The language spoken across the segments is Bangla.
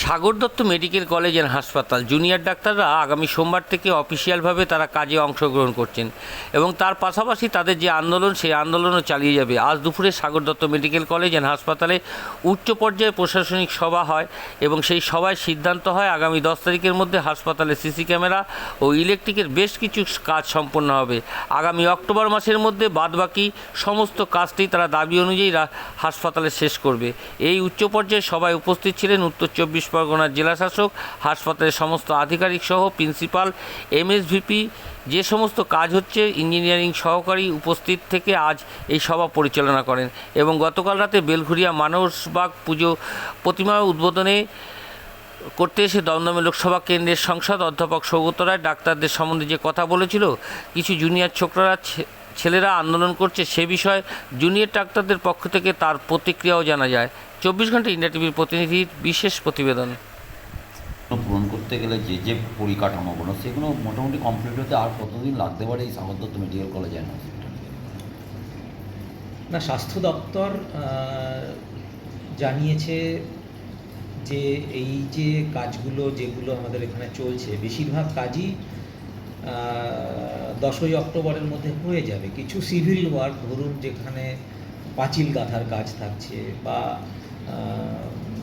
Sagar Dutta medical college and হাসপাতাল। জুনিয়র ডাক্তাররা আগামী সোমবার থেকে অফিসিয়ালভাবে তারা কাজে অংশগ্রহণ করছেন এবং তার পাশাপাশি তাদের যে আন্দোলন, সেই আন্দোলনও চালিয়ে যাবে। আজ দুপুরে Sagar Dutta medical college and হাসপাতালে উচ্চ পর্যায়ে প্রশাসনিক সভা হয় এবং সেই সভায় সিদ্ধান্ত হয় আগামী দশ তারিখের মধ্যে হাসপাতালে সিসি ক্যামেরা ও ইলেকট্রিকের বেশ কিছু কাজ সম্পন্ন হবে। আগামী অক্টোবর মাসের মধ্যে বাদবাকি সমস্ত কাজটি তারা দাবি অনুযায়ী হাসপাতালে শেষ করবে। এই উচ্চ পর্যায়ে সভায় উপস্থিত ছিলেন উত্তর চব্বিশ পরগনার জেলাশাসক, হাসপাতালের সমস্ত আধিকারিক সহ প্রিন্সিপাল, এমএসভিপি, যে সমস্ত কাজ হচ্ছে ইঞ্জিনিয়ারিং সহকারী উপস্থিত থেকে আজ এই সভা পরিচালনা করেন এবং গতকাল রাতে বেলঘুরিয়া মানসবাগ পুজো প্রতিমা উদ্বোধনে করতে এসে দমদমে লোকসভা কেন্দ্রের সংসদ অধ্যাপক সৌগত রায় ডাক্তারদের সম্বন্ধে যে কথা বলেছিল, কিছু জুনিয়র ছোকরারা ছেলেরা আন্দোলন করছে সে বিষয়ে জুনিয়র ডাক্তারদের পক্ষ থেকে তার প্রতিক্রিয়াও জানা যায়। চব্বিশ ঘণ্টা ইন্ডিয়া টিভির প্রতিনিধির বিশেষ প্রতিবেদন। পূরণ করতে গেলে যে যে পরিকাঠামোগুলো সেগুলো মোটামুটি কমপ্লিট হতে আর কতদিন লাগতে পারে এই দত্ত মেডিকেল কলেজ অ্যান্ড হসপিটালে না স্বাস্থ্য দপ্তর জানিয়েছে যে এই যে কাজগুলো যেগুলো আমাদের এখানে চলছে বেশিরভাগ কাজই দশই অক্টোবরের মধ্যে হয়ে যাবে। কিছু সিভিল ওয়ার্ক ধরুন যেখানে পাঁচিল গাঁথার কাজ থাকছে বা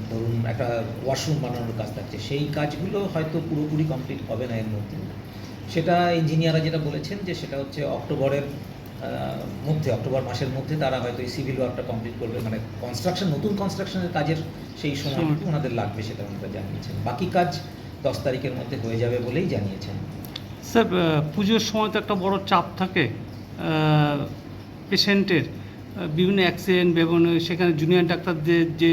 ধরুন একটা ওয়াশরুম বানানোর কাজ থাকছে সেই কাজগুলো হয়তো পুরোপুরি কমপ্লিট হবে না এর মধ্যে। সেটা ইঞ্জিনিয়াররা যেটা বলেছেন যে সেটা হচ্ছে অক্টোবরের মধ্যে অক্টোবর মাসের মধ্যে তারা হয়তো এই সিভিল ওয়ার্কটা কমপ্লিট করবে। মানে কনস্ট্রাকশন নতুন কনস্ট্রাকশনের কাজের সেই সময়টুকু ওনাদের লাগবে সেটা ওনারা জানিয়েছেন। বাকি কাজ দশ তারিখের মধ্যে হয়ে যাবে বলেই জানিয়েছেন। স্যার পুজোর সময় তো একটা বড় চাপ থাকে। পেশেন্টের বিভিন্ন অ্যাক্সিডেন্ট এবং সেখানে জুনিয়র ডাক্তারদের যে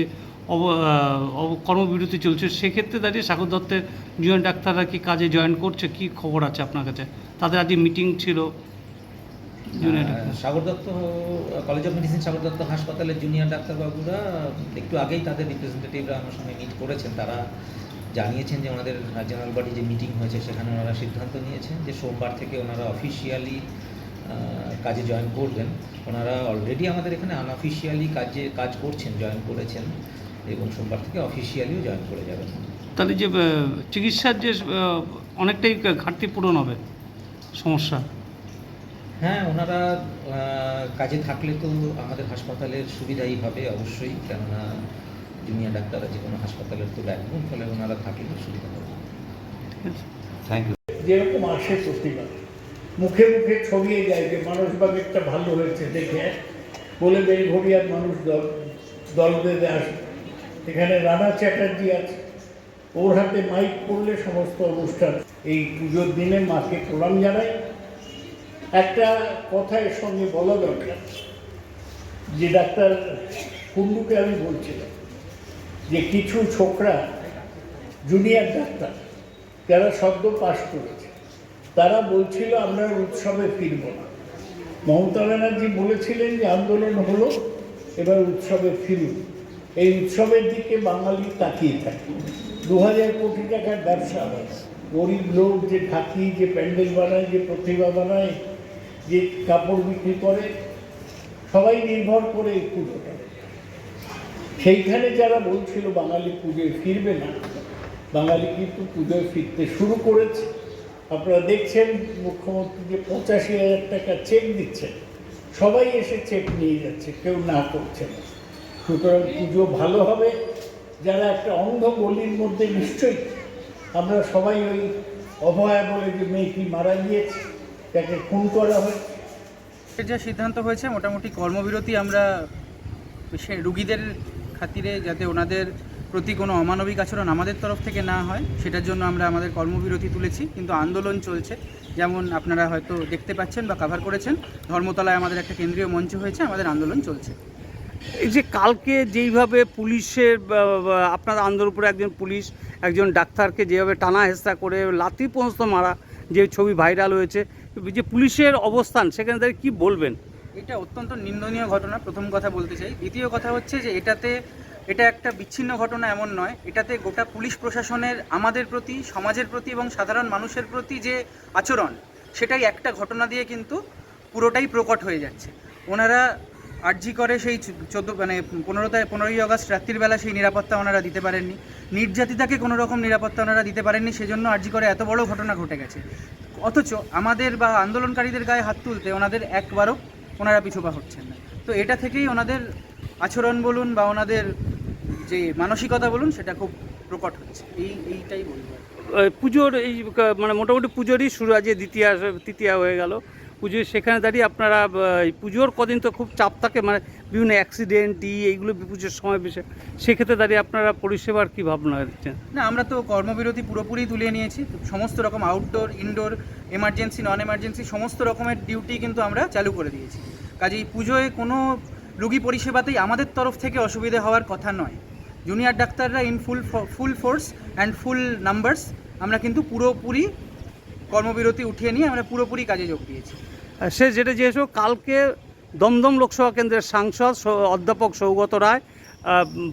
অব কর্মবিরতি চলছে সেক্ষেত্রে দাঁড়িয়ে সাগর দত্তের জুনিয়র ডাক্তাররা কি কাজে জয়েন করছে? কি খবর আছে আপনার কাছে? তাদের আজকে মিটিং ছিল Sagar Dutta college of medicine Sagar Dutta হাসপাতালের জুনিয়র ডাক্তারবাবুরা একটু আগেই তাদের রিপ্রেজেন্টেটিভরা আমার সঙ্গে মিট করেছেন। তারা জানিয়েছেন যে ওনাদের জেনারেল বডি যে মিটিং হয়েছে সেখানে ওনারা সিদ্ধান্ত নিয়েছেন যে সোমবার থেকে ওনারা অফিসিয়ালি কাজে জয়েন করবেন। ওনারা অলরেডি আমাদের এখানে আনঅফিসিয়ালি কাজে কাজ করছেন জয়েন করেছেন এবং সোমবার থেকে অফিসিয়ালিও জয়েন করে যাবেন। তাহলে যে চিকিৎসার যে অনেকটাই ঘাটতি পূরণ হবে সমস্যা। হ্যাঁ ওনারা কাজে থাকলে তো আমাদের হাসপাতালের সুবিধাই হবে অবশ্যই। কেননা জুনিয়র ডাক্তাররা যে কোনো হাসপাতালের তো ব্যাকবোন ফলে ওনারা থাকলে সুবিধা হবে। থ্যাংক ইউ যেরকম আসে প্রতিবার মুখে মুখে ছড়িয়ে যায় যে মানসবাগেরটা ভালো হয়েছে দেখে। বলে বেলঘড়িয়ার মানুষ দল দল বেঁধে আসে। এখানে রানা চ্যাটার্জি আছে। ওর হাতে মাইক পড়লে সমস্ত অনুষ্ঠান। এই পুজোর দিনে মাকে প্রণাম জানাই। একটা কথা এর সঙ্গে বলা দরকার যে ডাক্তার কুন্ডুকে আমি বলছিলাম যে কিছু ছোকরা জুনিয়র ডাক্তার, যারা সদ্য পাশ করেছে, তারা বলছিল, আমরা উৎসবে ফিরব না। মমতা ব্যানার্জি বলেছিলেন যে, আন্দোলন হলো, এবার উৎসবে ফিরুন। এই উৎসবের দিকে বাঙালি তাকিয়ে থাকে। দু হাজার কোটি টাকার ব্যবসা হয়। গরিব লোক যে থাকি যে প্যান্ডেল বানায়, যে প্রতিভা বানায়, যে কাপড় বিক্রি করে, সবাই নির্ভর করে এই পুজোটা সেইখানে যারা বলছিল বাঙালি পুজোয় ফিরবে না, বাঙালি কিন্তু পুজোয় ফিরতে শুরু করেছে। আপনারা দেখছেন মুখ্যমন্ত্রী যে পঁচাশি হাজার টাকা চেক দিচ্ছেন, সবাই এসে চেক নিয়ে যাচ্ছে, কেউ না করছে না। সুতরাং পুজো ভালো হবে, যারা একটা অন্ধ গলির মধ্যে নিশ্চয়ই, আমরা সবাই ওই অভয়া বলে যে মেয়েটি মারা গিয়েছে, তাকে খুন করা হয়েছে। যা সিদ্ধান্ত হয়েছে, মোটামুটি কর্মবিরতি আমরা সে রুগীদের খাতিরে যাতে ওনাদের প্রতি কোনো অমানবিক আচরণ আমাদের তরফ থেকে না হয়, সেটার জন্য আমরা আমাদের কর্মবিরতি তুলেছি। কিন্তু আন্দোলন চলছে। যেমন আপনারা হয়তো দেখতে পাচ্ছেন বা কভার করেছেন, ধর্মতলায় আমাদের একটা কেন্দ্রীয় মঞ্চ হয়েছে, আমাদের আন্দোলন চলছে। এই যে কালকে যেইভাবে পুলিশের আপনার বা- উপরে একজন পুলিশ, একজন ডাক্তারকে যেভাবে টানা হেস্তা করে লাথি পর্যন্ত মারা, যে ছবি ভাইরাল হয়েছে, যে পুলিশের অবস্থান, সেখানে তাদের কী বলবেন? এটা অত্যন্ত নিন্দনীয় ঘটনা, প্রথম কথা বলতে চাই। দ্বিতীয় কথা হচ্ছে যে এটাতে, এটা একটা বিচ্ছিন্ন ঘটনা এমন নয়। এটাতে গোটা পুলিশ প্রশাসনের, আমাদের প্রতি, সমাজের প্রতি এবং সাধারণ মানুষের প্রতি যে আচরণ, সেটাই একটা ঘটনা দিয়ে কিন্তু পুরোটাই প্রকট হয়ে যাচ্ছে। ওনারা আর্জি করে সেই চোদ্দ মানে পনেরো পনেরোই আগস্ট রাত্রিবেলা সেই নিরাপত্তা ওনারা দিতে পারেননি। নির্যাতিতাকে কোনো রকম নিরাপত্তা ওনারা দিতে পারেননি, সেজন্য আর্জি করে এত বড় ঘটনা ঘটে গেছে। অথচ আমাদের বা আন্দোলনকারীদের গায়ে হাত তুলতে ওনাদের একবারও ওনারা পিছুপা হচ্ছেন না। তো এটা থেকেই ওনাদের আচরণ বলুন বা ওনাদের যে মানসিকতা বলুন, সেটা খুব প্রকট হচ্ছে। এই, এইটাই বলব পুজোর এই মানে মোটামুটি পুজোরই শুরু আজকে দ্বিতীয়, তৃতীয়া হয়ে গেল। পুজো সেখানে দাঁড়িয়ে আপনারা এই পুজোর কদিন তো খুব চাপ থাকে মানে বিভিন্ন অ্যাক্সিডেন্ট ই এইগুলো পুজোর সময় বেশি। সেক্ষেত্রে দাঁড়িয়ে আপনারা পরিষেবার কী ভাবনা দিচ্ছেন? না, আমরা তো কর্মবিরতি পুরোপুরি তুলে নিয়েছি। সমস্ত রকম outdoor indoor emergency non emergency সমস্ত রকমের ডিউটি কিন্তু আমরা চালু করে দিয়েছি। কাজেই পুজোয় কোনো রুগী পরিষেবাতেই আমাদের তরফ থেকে অসুবিধে হওয়ার কথা নয়। জুনিয়র ডাক্তাররা in full full force and full numbers আমরা কিন্তু পুরোপুরি কর্মবিরতি উঠিয়ে নিয়ে আমরা পুরোপুরি কাজে যোগ দিয়েছি। সে যেটা যেহেতু কালকে দমদম লোকসভা কেন্দ্রের সাংসদ অধ্যাপক সৌগত রায়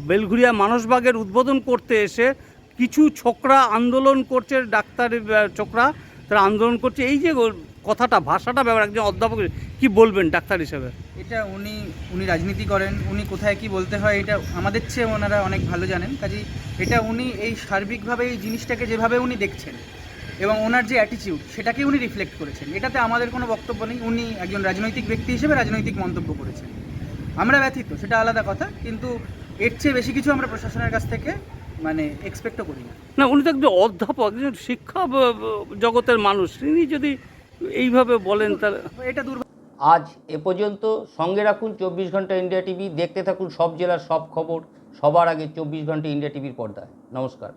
বেলঘুরিয়া মানসবাগের উদ্বোধন করতে এসে কিছু ছোকরা আন্দোলন করছে ডাক্তার ছোকরা তারা আন্দোলন করছে। এই যে কথাটা ভাষাটা ব্যাপার একজন অধ্যাপক কি বলবেন ডাক্তার হিসেবে? এটা উনি উনি রাজনীতি করেন উনি কোথায় কি বলতে হয় এটা আমাদের চেয়ে ওনারা অনেক ভালো জানেন। কাজেই এটা উনি এই সার্বিকভাবে এই জিনিসটাকে যেভাবে উনি দেখছেন এবং ওনার যে অ্যাটিটিউড সেটাকে উনি রিফ্লেক্ট করেছেন। এটাতে আমাদের কোনো বক্তব্য নেই। উনি একজন রাজনৈতিক ব্যক্তি হিসেবে রাজনৈতিক মন্তব্য করেছেন। আমরা ব্যথিত সেটা আলাদা কথা কিন্তু এর চেয়ে বেশি কিছু আমরা প্রশাসনের কাছ থেকে মানে এক্সপেক্টও করি না। না উনি তো একজন অধ্যাপক একজন শিক্ষা জগতের মানুষ। তিনি যদি এইভাবে বলেন তাহলে এটা দুর্ভাগ্য আজ এ পর্যন্ত সঙ্গে রাখুন চব্বিশ ঘণ্টা ইন্ডিয়া টিভি। দেখতে থাকুন সব জেলার সব খবর। সবার আগে চব্বিশ ঘণ্টা ইন্ডিয়া টিভির পর্দায়। নমস্কার।